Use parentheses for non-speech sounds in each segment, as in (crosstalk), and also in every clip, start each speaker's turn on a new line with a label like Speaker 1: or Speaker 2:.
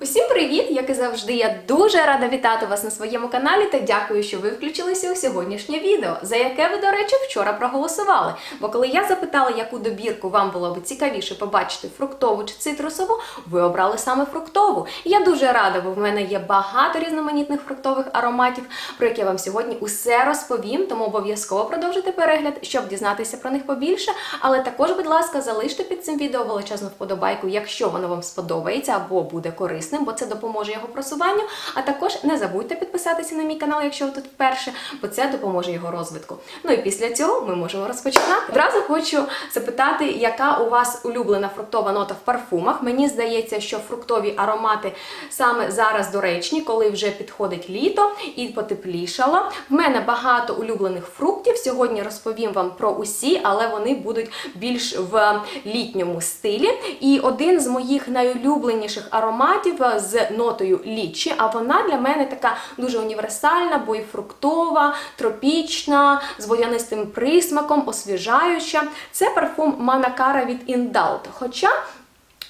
Speaker 1: Усім привіт! Як і завжди, я дуже рада вітати вас на своєму каналі та дякую, що ви включилися у сьогоднішнє відео, за яке ви, до речі, вчора проголосували. Бо коли я запитала, яку добірку вам було б цікавіше побачити фруктову чи цитрусову, ви обрали саме фруктову. Я дуже рада, бо в мене є багато різноманітних фруктових ароматів, про які я вам сьогодні усе розповім. Тому обов'язково продовжуйте перегляд, щоб дізнатися про них побільше. Але також, будь ласка, залиште під цим відео величезну вподобайку, якщо воно вам сподобається або буде корисним, бо це допоможе його просуванню. А також не забудьте підписатися на мій канал, якщо ви тут вперше, бо це допоможе його розвитку. Ну і після цього ми можемо розпочинати. Одразу хочу запитати, яка у вас улюблена фруктова нота в парфумах. Мені здається, що фруктові аромати саме зараз доречні, коли вже підходить літо і потеплішало. В мене багато улюблених фруктів. Сьогодні розповім вам про усі, але вони будуть більш в літньому стилі. І один з моїх найулюбленіших ароматів з нотою лічі, а вона для мене така дуже універсальна, бо і фруктова, тропічна, з водянистим присмаком, освіжаюча. Це парфум Манакара від Індалт. Хоча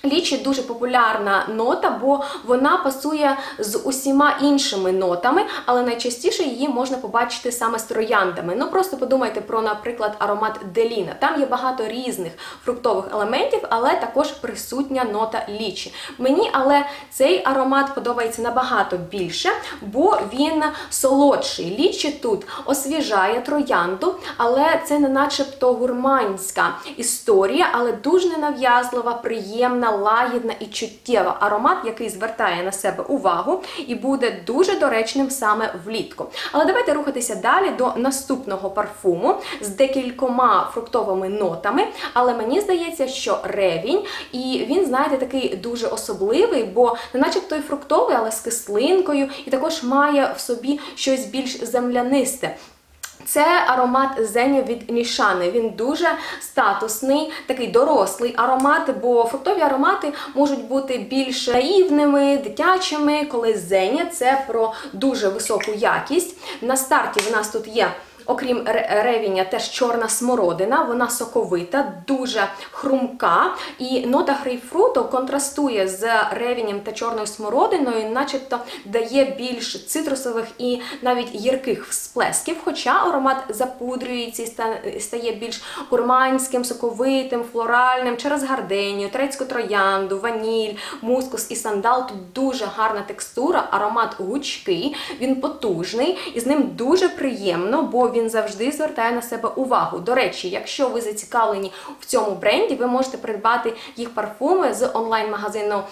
Speaker 1: Лічі дуже популярна нота, бо вона пасує з усіма іншими нотами, але найчастіше її можна побачити саме з трояндами. Ну просто подумайте про, наприклад, аромат Деліна. Там є багато різних фруктових елементів, але також присутня нота лічі. Мені але цей аромат подобається набагато більше, бо він солодший. Лічі тут освіжає троянду, але це не начебто гурманська історія, але дуже ненав'язлива, приємна лагідна і чуттєва аромат, який звертає на себе увагу і буде дуже доречним саме влітку. Але давайте рухатися далі до наступного парфуму з декількома фруктовими нотами. Але мені здається, що ревінь, і він, знаєте, такий дуже особливий, бо не начебто й фруктовий, але з кислинкою, і також має в собі щось більш землянисте. Це аромат Зеня від Нішани. Він дуже статусний, такий дорослий аромат, бо фруктові аромати можуть бути більш наївними, дитячими, коли Зеня це про дуже високу якість. На старті в нас тут є. Окрім ревіня, теж чорна смородина, вона соковита, дуже хрумка. І нота грейпфруту контрастує з ревінем та чорною смородиною, начебто дає більш цитрусових і навіть гірких всплесків. Хоча аромат запудрюється і стає більш гурманським, соковитим, флоральним через гарденію, турецьку троянду, ваніль, мускус і сандал. Тут дуже гарна текстура, аромат гучкий, він потужний, і з ним дуже приємно, бо він завжди звертає на себе увагу. До речі, якщо ви зацікавлені в цьому бренді, ви можете придбати їх парфуми з онлайн-магазину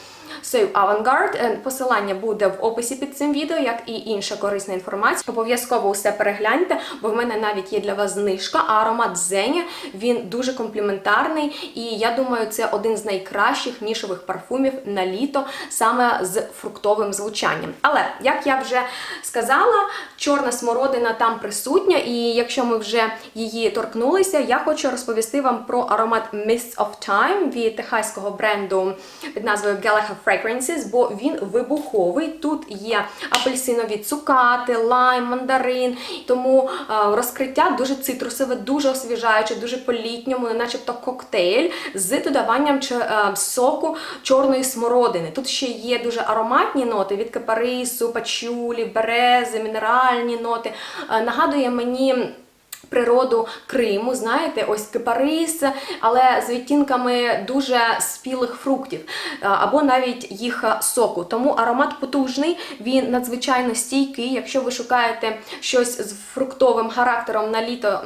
Speaker 1: So Avantgarde. Посилання буде в описі під цим відео, як і інша корисна інформація. Обов'язково усе перегляньте, бо в мене навіть є для вас знижка. А аромат Зеня він дуже компліментарний, і я думаю, це один з найкращих нішових парфумів на літо саме з фруктовим звучанням. Але як я вже сказала, чорна смородина там присутня, і якщо ми вже її торкнулися, я хочу розповісти вам про аромат Mists of Time від техаського бренду під назвою Gallagher Fragrances, бо він вибуховий. Тут є апельсинові цукати, лайм, мандарин. Тому е, розкриття дуже цитрусове, дуже освіжаюче, дуже по-літньому, начебто коктейль з додаванням е, соку чорної смородини. Тут ще є дуже ароматні ноти від кипарису, пачулі, берези, мінеральні ноти. Е, нагадує мені мені Природу Криму, знаєте, ось кипарис, але з відтінками дуже спілих фруктів, або навіть їх соку. Тому аромат потужний, він надзвичайно стійкий. Якщо ви шукаєте щось з фруктовим характером на літо,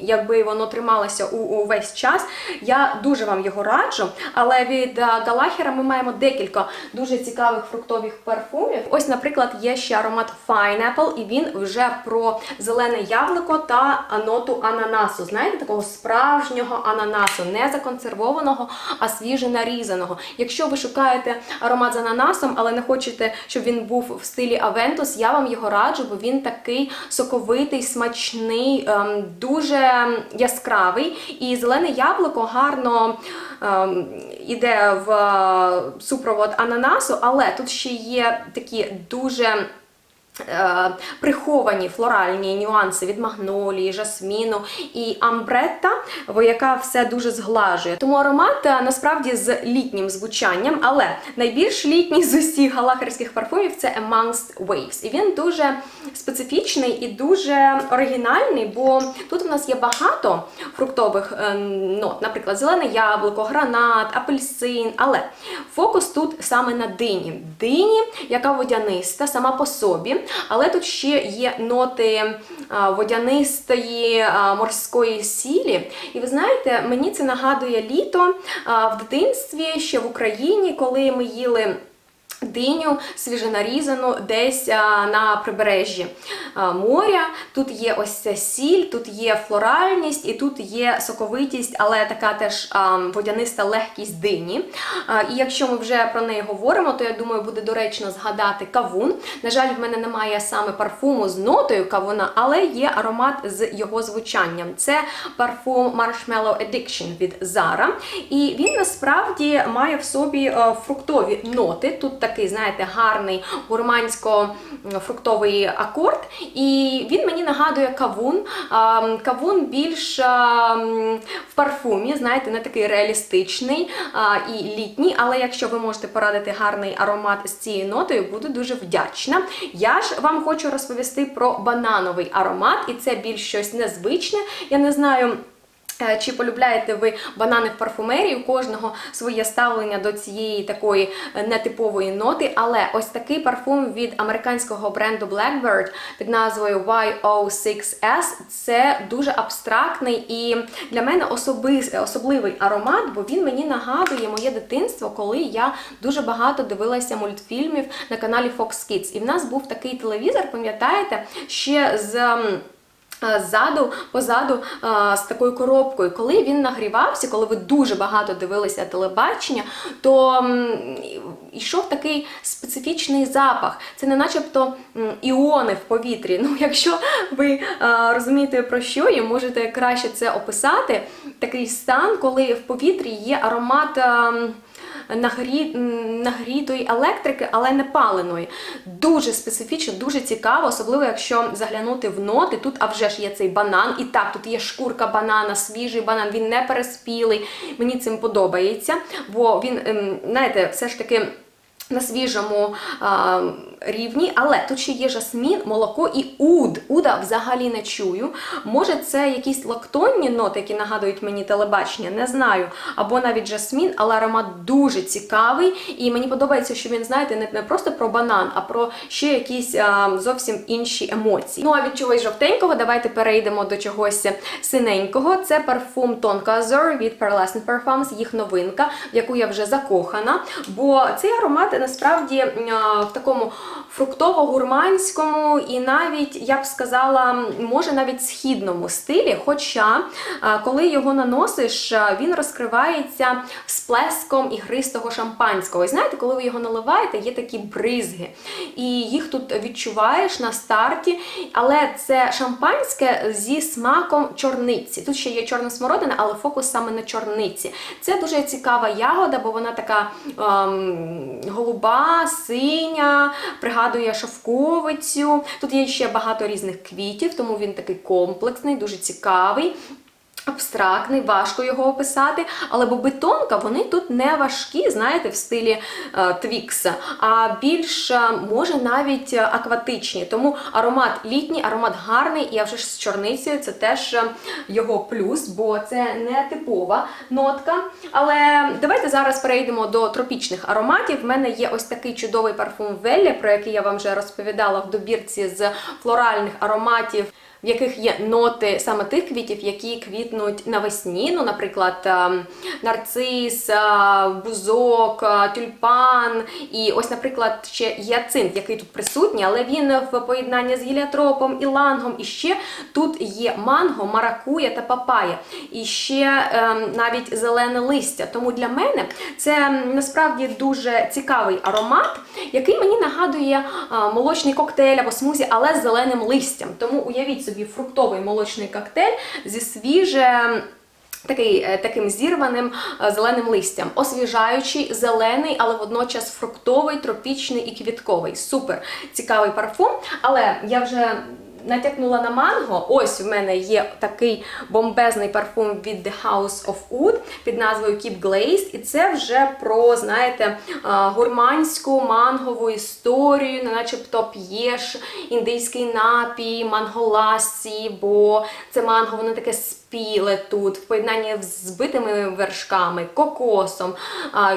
Speaker 1: якби воно трималося увесь час, я дуже вам його раджу. Але від Галахера ми маємо декілька дуже цікавих фруктових парфумів. Ось, наприклад, є ще аромат Pineapple, і він вже про зелене яблуко та ноту ананасу. Знаєте, такого справжнього ананасу, не законсервованого, а свіже нарізаного. Якщо ви шукаєте аромат з ананасом, але не хочете, щоб він був в стилі Авентус, я вам його раджу, бо він такий соковитий, смачний, ем, дуже яскравий. І зелене яблуко гарно ем, іде в супровод ананасу, але тут ще є такі дуже е, Приховані флоральні нюанси від магнолії, жасміну і амбретта, яка все дуже зглажує. Тому аромат е, насправді з літнім звучанням, але найбільш літній з усіх галахерських парфумів це Amongst Waves. І він дуже специфічний і дуже оригінальний, бо тут у нас є багато фруктових е, нот, наприклад, зелене яблуко, гранат, апельсин. Але фокус тут саме на дині. Дині, яка водяниста сама по собі, але тут ще є ноти водянистої морської сілі. І ви знаєте, мені це нагадує літо в дитинстві ще в Україні, коли ми їли. Диню свіжонарізану десь на прибережжі моря. Тут є ось ця сіль, тут є флоральність і тут є соковитість, але така теж водяниста легкість дині. І якщо ми вже про неї говоримо, то я думаю, буде доречно згадати кавун. На жаль, в мене немає саме парфуму з нотою кавуна, але є аромат з його звучанням. Це парфум Marshmallow Addiction від Zara. І він насправді має в собі е, фруктові ноти. Тут такий, знаєте, гарний гурмансько-фруктовий акорд. І він мені нагадує кавун. Кавун більш в парфумі, знаєте, не такий реалістичний і літній. Але якщо ви можете порадити гарний аромат з цією нотою, буду дуже вдячна. Я ж вам хочу розповісти про банановий аромат, і це більш щось незвичне. Я не знаю. Е, Чи полюбляєте ви банани в парфумерії? У кожного своє ставлення до цієї такої е, нетипової ноти, але ось такий парфум від американського бренду Blackbird під назвою YO6S це дуже абстрактний і для мене особис- особливий аромат, бо він мені нагадує моє дитинство, коли я дуже багато дивилася мультфільмів на каналі Fox Kids. І в нас був такий телевізор, пам'ятаєте, ще з. Е, Ззаду, позаду е, з такою коробкою. Коли він нагрівався, коли ви дуже багато дивилися телебачення, то йшов такий специфічний запах. Це не начебто іони в повітрі. (laughs) Ну, якщо ви е, розумієте про що і можете краще це описати, такий стан, коли в повітрі є аромат. Нагрі... нагрітої електрики, але не паленої. Дуже специфічно, дуже цікаво, особливо якщо заглянути в ноти. Тут а вже ж є цей банан. І так, тут є шкурка банана, свіжий банан, він не переспілий. Мені цим подобається, бо він, ем, знаєте, все ж таки. На свіжому рівні, але тут ще є жасмін, молоко і уд. Уда взагалі не чую. Може, це якісь лактонні ноти, які нагадують мені телебачення, не знаю. Або навіть жасмін, але аромат дуже цікавий. І мені подобається, що він, знаєте, не, не просто про банан, а про ще якісь а, зовсім інші емоції. Ну а від чогось жовтенького, давайте перейдемо до чогось синенького. Це парфум Tonka Azur від Pearlescent Parfums, їх новинка, в яку я вже закохана. Бо цей аромат насправді в такому фруктово-гурманському і навіть, я б сказала, може навіть східному стилі. Хоча, коли його наносиш, він розкривається сплеском ігристого шампанського. І знаєте, коли ви його наливаєте, є такі бризги. І їх тут відчуваєш на старті, але це шампанське зі смаком чорниці. Тут ще є чорна смородина, але фокус саме на чорниці. Це дуже цікава ягода, бо вона така ем, голуба, синя, пригадує шовковицю. Тут є ще багато різних квітів, тому він такий комплексний, дуже цікавий. Абстрактний, важко його описати, але бобитонка, вони тут не важкі, знаєте, в стилі е, твікса, а більш е, може навіть акватичні. Тому аромат літній, аромат гарний, і а вже ж з чорницею це теж е, його плюс, бо це не типова нотка. Але давайте зараз перейдемо до тропічних ароматів. В мене є ось такий чудовий парфум Велля, про який я вам вже розповідала в добірці з флоральних ароматів в яких є ноти саме тих квітів, які квітнуть навесні. Ну, наприклад, е, нарцис, е, бузок, е, тюльпан. І ось, наприклад, ще гіацинт, який тут присутній, але він в поєднанні з гіліотропом і лангом. І ще тут є манго, маракуя та папая. І ще ем, навіть зелене листя. Тому для мене це насправді дуже цікавий аромат, який мені нагадує молочний коктейль або смузі, але з зеленим листям. Тому уявіть собі фруктовий молочний коктейль зі свіжим Такий е, таким зірваним е, зеленим листям, освіжаючий, зелений, але водночас фруктовий, тропічний і квітковий. Супер цікавий парфум. Але я вже натякнула на манго. Ось у мене є такий бомбезний парфум від The House of Wood під назвою Keep Glazed. І це вже про, знаєте, гурманську мангову історію, начебто п'єш індийський напій, манголасці, бо це манго, воно таке спіле тут, в поєднанні з збитими вершками, кокосом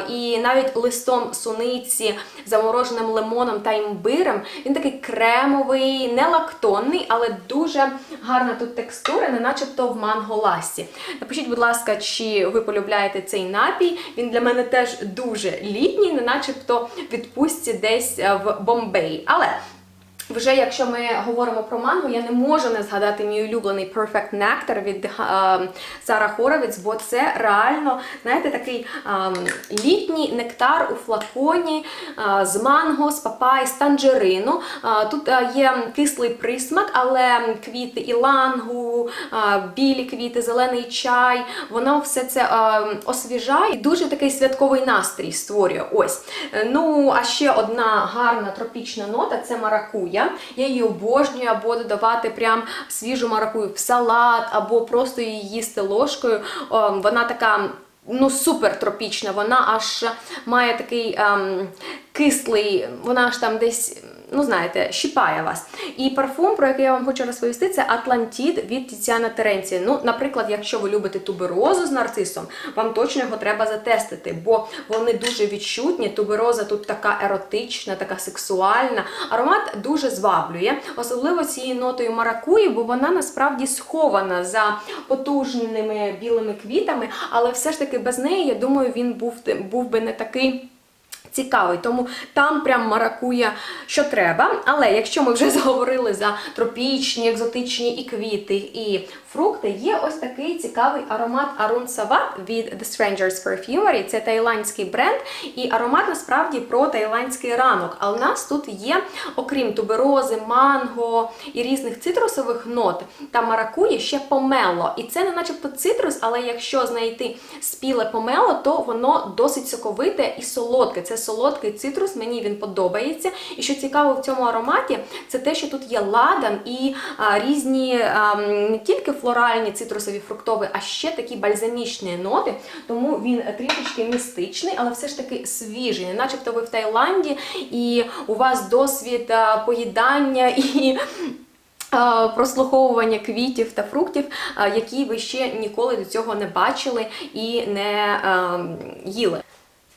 Speaker 1: і навіть листом суниці, замороженим лимоном та імбирем. Він такий кремовий, не лактонний, але дуже гарна тут текстура, не начебто в манголасі. Напишіть, будь ласка, чи ви полюбляєте цей напій. Він для мене теж дуже літній, не начебто відпустці десь в Бомбеї. Але вже якщо ми говоримо про манго, я не можу не згадати мій улюблений Perfect Nectar від е, Сара Хоровіц, бо це реально, знаєте, такий е, літній нектар у флаконі е, з манго, з папай, з танджерину. Е, тут е, є кислий присмак, але квіти ілангу, е, білі квіти, зелений чай, воно все це е, освіжає і дуже такий святковий настрій створює. Ось. Е, Ну, а ще одна гарна тропічна нота це маракуя. Я її обожнюю або додавати прям свіжу маракую в салат, або просто її їсти ложкою. Вона така. Ну, супер тропічна, вона аж має такий ем, кислий, вона аж там десь, ну знаєте, щіпає вас. І парфум, про який я вам хочу розповісти, це Атлантід від Тіціана Теренці. Ну, наприклад, якщо ви любите туберозу з нарцисом, вам точно його треба затестити, бо вони дуже відчутні. Тубероза тут така еротична, така сексуальна. Аромат дуже зваблює, особливо цією нотою маракуї, бо вона насправді схована за потужними білими квітами, але все ж таки без неї, я думаю, він був, був би не такий. Цікавий, тому там прям маракує, що треба. Але якщо ми вже (laughs) заговорили за тропічні, екзотичні і квіти, і фрукти, є ось такий цікавий аромат Arun Savat від The Stranger's Perfumery. Це тайландський бренд, і аромат насправді про тайландський ранок. А у нас тут є, окрім туберози, манго і різних цитрусових нот, та маракує ще помело. І це не начебто цитрус, але якщо знайти спіле помело, то воно досить соковите і солодке. Це солодкий цитрус, мені він подобається. І що цікаво в цьому ароматі, це те, що тут є ладан і а, різні а, не тільки флоральні цитрусові фруктові, а ще такі бальзамічні ноти. Тому він трішечки містичний, але все ж таки свіжий. Начебто ви в Таїланді, і у вас досвід а, поїдання і. Прослуховування квітів та фруктів, які ви ще ніколи до цього не бачили і не їли.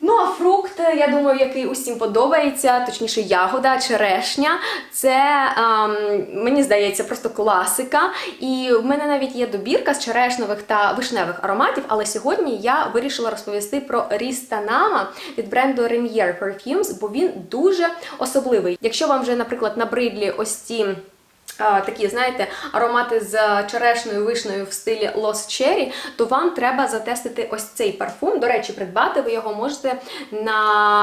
Speaker 1: Ну, а фрукт, я думаю, який усім подобається, точніше, ягода, черешня. Це ем, мені здається просто класика. І в мене навіть є добірка з черешневих та вишневих ароматів. Але сьогодні я вирішила розповісти про Рістанама від бренду Renier Perfumes, бо він дуже особливий. Якщо вам вже, наприклад, набридлі ось ці. Такі, знаєте, аромати з черешною вишнею в стилі Lost Cherry, то вам треба затестити ось цей парфум. До речі, придбати ви його можете на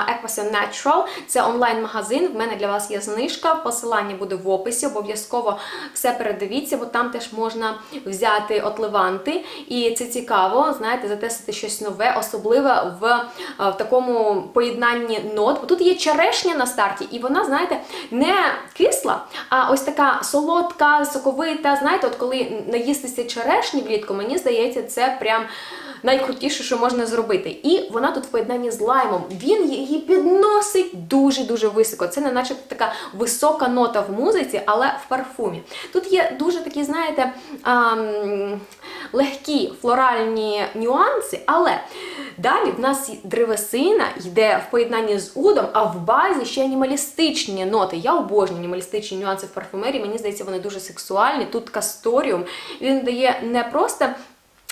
Speaker 1: Equasen Natural. Це онлайн-магазин. В мене для вас є знижка. Посилання буде в описі. Обов'язково все передивіться, бо там теж можна взяти от Леванти. І це цікаво, знаєте, затестити щось нове, особливе в, е, в такому поєднанні нот. Бо тут є черешня на старті, і вона, знаєте, не кисла, а ось така солодка, соковита. Знаєте, от коли наїстися черешні влітку, мені здається, це прям. Найкрутіше, що можна зробити. І вона тут в поєднанні з лаймом. Він її підносить дуже-дуже високо. Це не начебто така висока нота в музиці, але в парфумі. Тут є дуже такі, знаєте, ам, легкі флоральні нюанси, але далі в нас древесина йде в поєднанні з удом, а в базі ще анімалістичні ноти. Я обожнюю анімалістичні нюанси в парфумерії. Мені здається, вони дуже сексуальні. Тут касторіум. Він дає не просто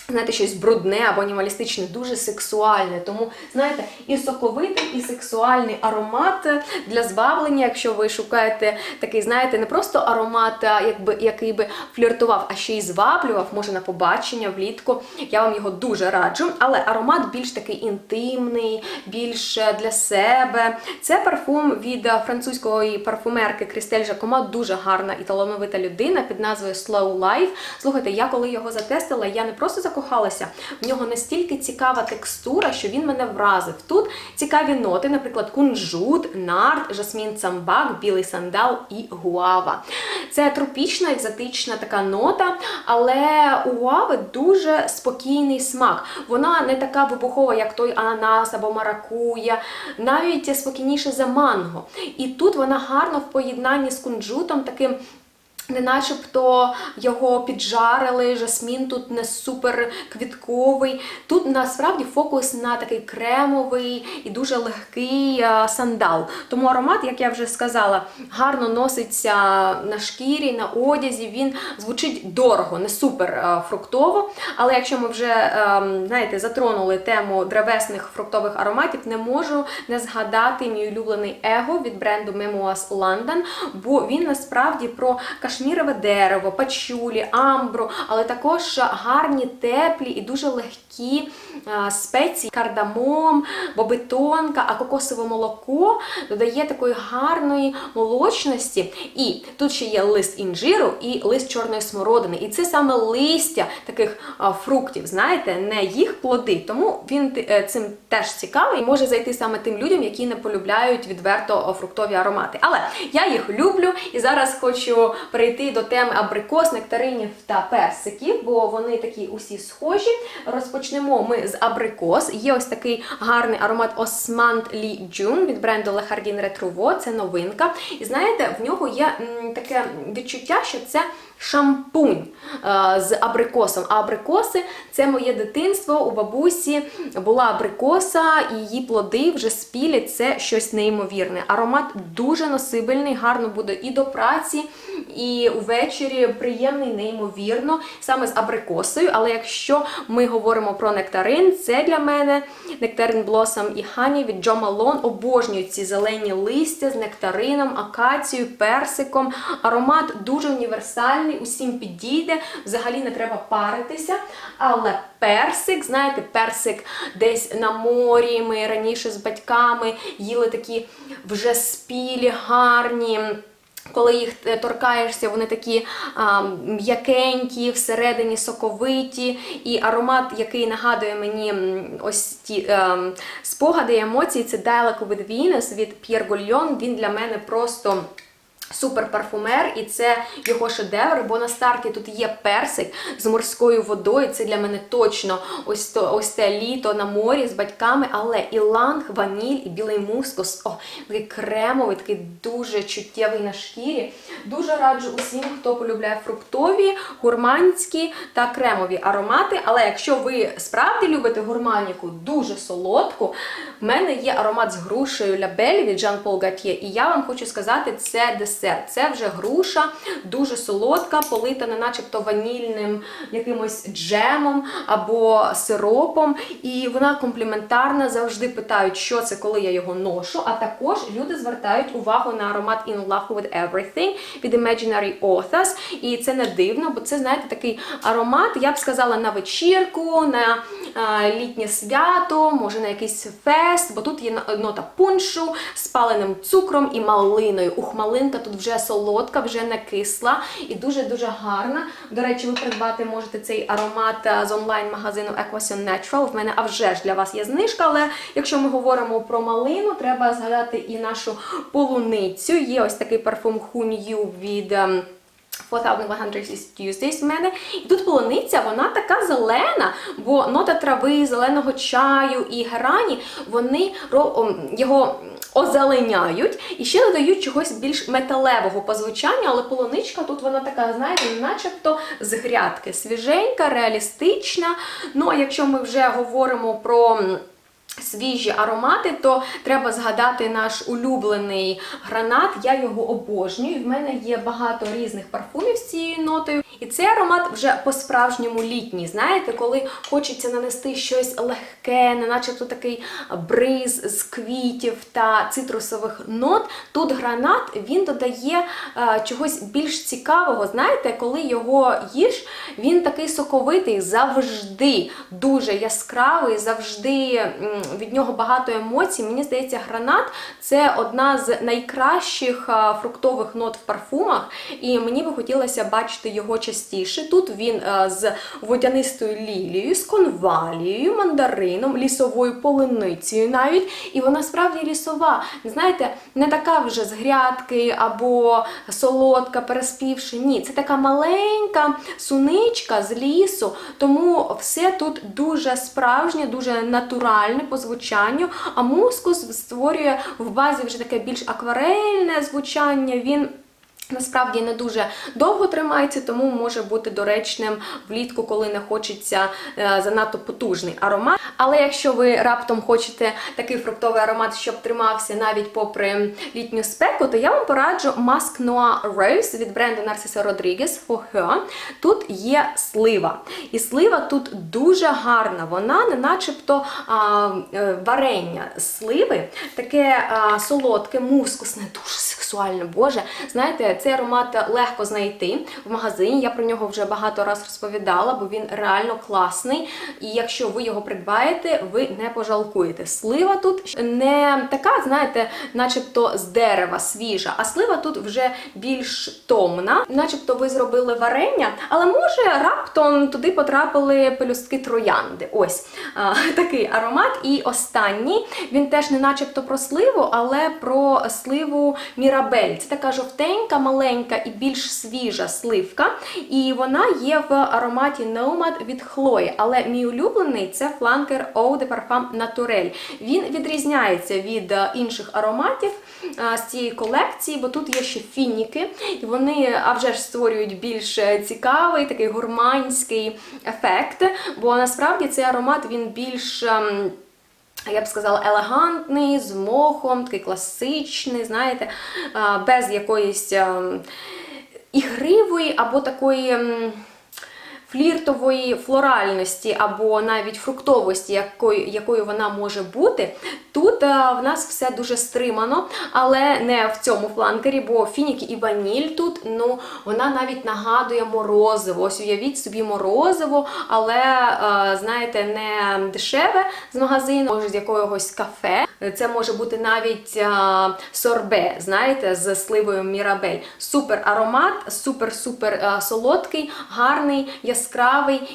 Speaker 1: знаєте, щось брудне або анімалістичне, дуже сексуальне. Тому, знаєте, і соковитий, і сексуальний аромат для збавлення, якщо ви шукаєте такий, знаєте, не просто аромат, якби, який би фліртував, а ще й зваблював, може на побачення влітку. Я вам його дуже раджу. Але аромат більш такий інтимний, більш для себе. Це парфум від французької парфумерки Крістель Жакома, дуже гарна і талановита людина під назвою Slow Life. Слухайте, я коли його затестила, я не просто закохалася. В нього настільки цікава текстура, що він мене вразив. Тут цікаві ноти, наприклад, кунжут, нарт, жасмін цамбак, білий сандал і гуава. Це тропічна, екзотична така нота, але у гуави дуже спокійний смак. Вона не така вибухова, як той ананас або маракуя, навіть спокійніше за манго. І тут вона гарно в поєднанні з кунжутом таким. Не начебто його піджарили, жасмін тут не супер квітковий. Тут насправді фокус на такий кремовий і дуже легкий е, сандал. Тому аромат, як я вже сказала, гарно носиться на шкірі, на одязі. Він звучить дорого, не супер е, фруктово. Але якщо ми вже е, знаєте, затронули тему древесних фруктових ароматів, не можу не згадати мій улюблений его від бренду Memoas London, бо він насправді про кашмірове дерево, пачулі, амбру, але також гарні, теплі і дуже легкі спеції, кардамом, бобитонка, а кокосове молоко додає такої гарної молочності. І тут ще є лист інжиру і лист чорної смородини. І це саме листя таких фруктів, знаєте, не їх плоди. Тому він е, цим теж цікавий і може зайти саме тим людям, які не полюбляють відверто фруктові аромати. Але я їх люблю і зараз хочу перейти до теми абрикос, нектаринів та персиків, бо вони такі усі схожі. Розпочнемо ми з абрикос. Є ось такий гарний аромат Османт Лі Джун від бренду Le Jardin Retrouveau. Це новинка. І знаєте, в нього є таке відчуття, що це. Шампунь е, з абрикосом. А абрикоси це моє дитинство. У бабусі була абрикоса, і її плоди вже спілі. Це щось неймовірне. Аромат дуже носибельний, гарно буде і до праці, і увечері приємний, неймовірно, саме з абрикосою. Але якщо ми говоримо про нектарин, це для мене нектарин Blossom і Хані від Джо Малон. Обожнюю ці зелені листя з нектарином, акацією, персиком. Аромат дуже універсальний, усім підійде. Взагалі не треба паритися. Але персик, знаєте, персик десь на морі. Ми раніше з батьками їли такі вже спілі, гарні. Коли їх е, торкаєшся, вони такі а, м'якенькі, всередині соковиті, і аромат, який нагадує мені ось ті е, спогади і емоції, це Dialogue with Venus від Pierre Goulion. Він для мене просто. Супер парфумер, і це його шедевр, бо на старті тут є персик з морською водою. Це для мене точно ось то ось те літо на морі з батьками, але іланг, ваніль і білий мускус. О, такий кремовий, такий дуже чуттєвий на шкірі. Дуже раджу усім, хто полюбляє фруктові, гурманські та кремові аромати. Але якщо ви справді любите гурманіку дуже солодку, в мене є аромат з грушею Лябель від Jean Paul Gaultier, і я вам хочу сказати, це десерт. Це вже груша, дуже солодка, полита не начебто ванільним якимось джемом або сиропом. І вона компліментарна, завжди питають, що це, коли я його ношу. А також люди звертають увагу на аромат In Love with Everything від Imaginary Authors. І це не дивно, бо це, знаєте, такий аромат, я б сказала, на вечірку, на а, літнє свято, може на якийсь фест, бо тут є нота пуншу з паленим цукром і малиною. Ух, малинка тут вже солодка, вже не кисла і дуже-дуже гарна. До речі, ви придбати можете цей аромат е, з онлайн-магазину Equation Natural. В мене а вже ж для вас є знижка, але якщо ми говоримо про малину, треба згадати і нашу полуницю. Є ось такий парфум Хунью від. ем, 4100 Tuesdays в мене. І тут полуниця, вона така зелена, бо нота трави, зеленого чаю і герані, вони його озеленяють і ще додають чогось більш металевого по звучанню, але полуничка тут вона така, знаєте, начебто з грядки. Свіженька, реалістична. Ну, а якщо ми вже говоримо про. Свіжі аромати, то треба згадати наш улюблений гранат. Я його обожнюю. В мене є багато різних парфумів з цією нотою. І цей аромат вже по-справжньому літній. Знаєте, коли хочеться нанести щось легке, не начебто такий бриз з квітів та цитрусових нот. Тут гранат він додає е, чогось більш цікавого. Знаєте, коли його їш, він такий соковитий, завжди дуже яскравий, завжди від нього багато емоцій. Мені здається, гранат це одна з найкращих фруктових нот в парфумах, і мені би хотілося бачити його частіше. Тут він з водянистою лілією, з конвалією, мандарином, лісовою полуницею навіть. І вона справді лісова. Знаєте, не така вже з грядки або солодка, переспівши. Ні, це така маленька суничка з лісу. Тому все тут дуже справжнє, дуже натуральне по звучанню. А мускус створює в базі вже таке більш акварельне звучання. Він Насправді не дуже довго тримається, тому може бути доречним влітку, коли не хочеться е, занадто потужний аромат. Але якщо ви раптом хочете такий фруктовий аромат, щоб тримався навіть попри літню спеку, то я вам пораджу Mask Noir Rose від бренду Narciso Rodriguez For Her. Тут є слива. І слива тут дуже гарна. Вона не начебто а, е, варення сливи, таке а, солодке, мускусне, дуже сексуальне, боже. Знаєте, цей аромат легко знайти в магазині. Я про нього вже багато раз розповідала, бо він реально класний. І якщо ви його придбаєте, ви не пожалкуєте. Слива тут не така, знаєте, начебто з дерева свіжа, а слива тут вже більш томна, начебто ви зробили варення, але може раптом туди потрапили пелюстки троянди. Ось а, (laughs) такий аромат. І останній він теж не начебто про сливу, але про сливу Мірабель. Це така жовтенька, маленька і більш свіжа сливка. І вона є в ароматі Nomad від Хлої. Але мій улюблений це фланкер Eau de Parfum Naturel. Він відрізняється від е, інших ароматів е, з цієї колекції, бо тут є ще фініки, і вони а вже ж створюють більш е, цікавий, такий гурманський ефект. Бо насправді цей аромат він більш. Я б сказала, елегантний, з мохом, такий класичний, знаєте, без якоїсь ем, ігривої або такої. Фліртової флоральності або навіть фруктовості, якою, якою вона може бути. Тут е, в нас все дуже стримано, але не в цьому фланкері, бо фініки і ваніль тут, ну, вона навіть нагадує морозиво. Ось уявіть собі морозиво, але, е, знаєте, не дешеве з магазину, може з якогось кафе. Це може бути навіть е, сорбе, знаєте, з сливою Мірабель. Супер аромат, супер-супер солодкий, гарний, яскравий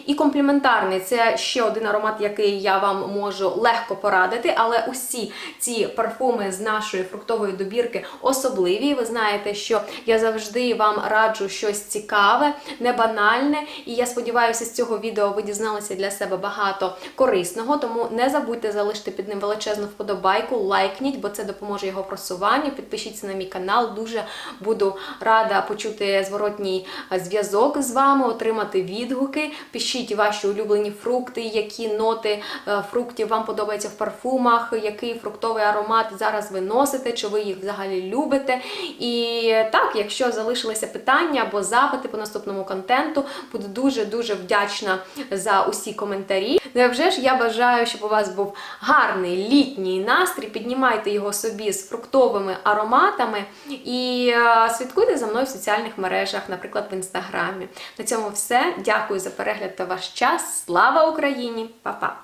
Speaker 1: і компліментарний. Це ще один аромат, який я вам можу легко порадити, але усі ці парфуми з нашої фруктової добірки особливі. Ви знаєте, що я завжди вам раджу щось цікаве, не банальне. І я сподіваюся, з цього відео ви дізналися для себе багато корисного. Тому не забудьте залишити під ним величезну вподобайку, лайкніть, бо це допоможе його просуванню. Підпишіться на мій канал. Дуже буду рада почути зворотній зв'язок з вами, отримати відгуки. Пишіть ваші улюблені фрукти, які ноти е, фруктів вам подобаються в парфумах, який фруктовий аромат зараз ви носите, чи ви їх взагалі любите. І так, якщо залишилися питання або запити по наступному контенту, буду дуже-дуже вдячна за усі коментарі. Ну, і вже ж я бажаю, щоб у вас був гарний літній настрій. Піднімайте його собі з фруктовими ароматами і е, слідкуйте за мною в соціальних мережах, наприклад, в інстаграмі. На цьому все. Дякую за перегляд та ваш час. Слава Україні! Па-па!